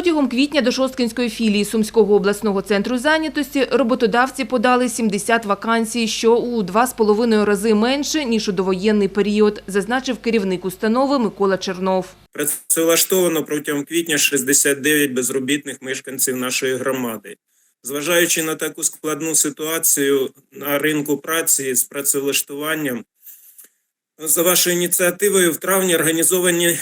Протягом квітня до Шосткинської філії Сумського обласного центру зайнятості роботодавці подали 70 вакансій, що у 2,5 рази менше, ніж у довоєнний період, зазначив керівник установи Микола Чернов. Працевлаштовано протягом квітня 69 безробітних мешканців нашої громади. Зважаючи на таку складну ситуацію на ринку праці з працевлаштуванням, за вашою ініціативою в травні організовані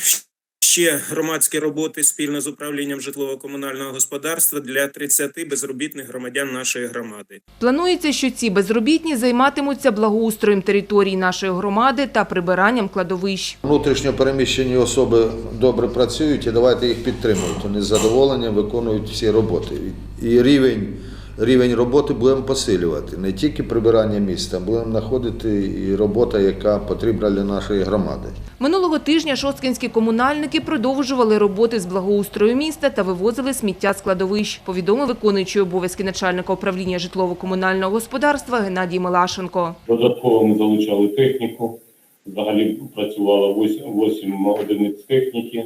ще громадські роботи спільно з управлінням житлово-комунального господарства для 30 безробітних громадян нашої громади. Планується, що ці безробітні займатимуться благоустроєм території нашої громади та прибиранням кладовищ. Внутрішньо переміщені особи добре працюють і давайте їх підтримувати. Вони з задоволенням виконують всі роботи. І рівень, рівень роботи будемо посилювати. Не тільки прибирання міста, будемо знаходити і робота, яка потрібна для нашої громади. Минулого тижня шосткинські комунальники продовжували роботи з благоустрою міста та вивозили сміття з кладовищ, повідомив виконуючий обов'язки начальника управління житлово-комунального господарства Геннадій Милашенко. Додатково ми залучали техніку. Взагалі працювало 8 одиниць техніки,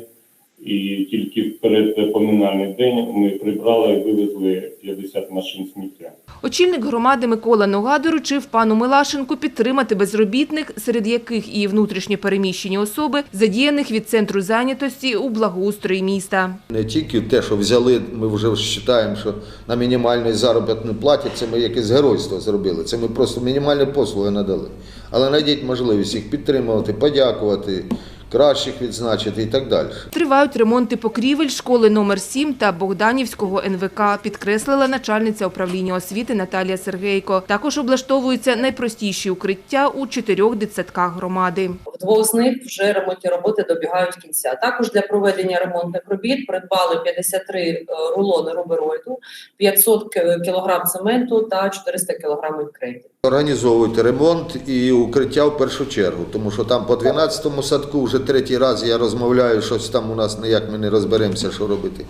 і тільки в передпоминальний день ми прибрали і вивезли 50 машин сміття. Очільник громади Микола Нога доручив пану Милашенку підтримати безробітних, серед яких і внутрішньо переміщені особи, задіяних від центру зайнятості у благоустрої міста. Не тільки те, що взяли, ми вже вважаємо, що на мінімальній заробітній платі це ми якесь геройство зробили. Це ми просто мінімальні послуги надали. Але знайдіть можливість їх підтримувати, подякувати, кращих відзначити і так далі. Тривають ремонти покрівель школи номер 7 та Богданівського НВК, підкреслила начальниця управління освіти Наталія Сергейко. Також облаштовуються найпростіші укриття у чотирьох дитсадках громади. Двох з них вже ремонтні роботи добігають кінця. Також для проведення ремонтних робіт придбали 53 е, рулони рубероїду, 500 к- кілограм цементу та 400 кілограмів крейди. Організовуйте ремонт і укриття в першу чергу, тому що там по 12-му садку вже третій раз я розмовляю, щось там у нас ніяк ми не розберемося, що робити.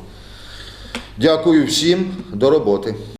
Дякую всім, до роботи.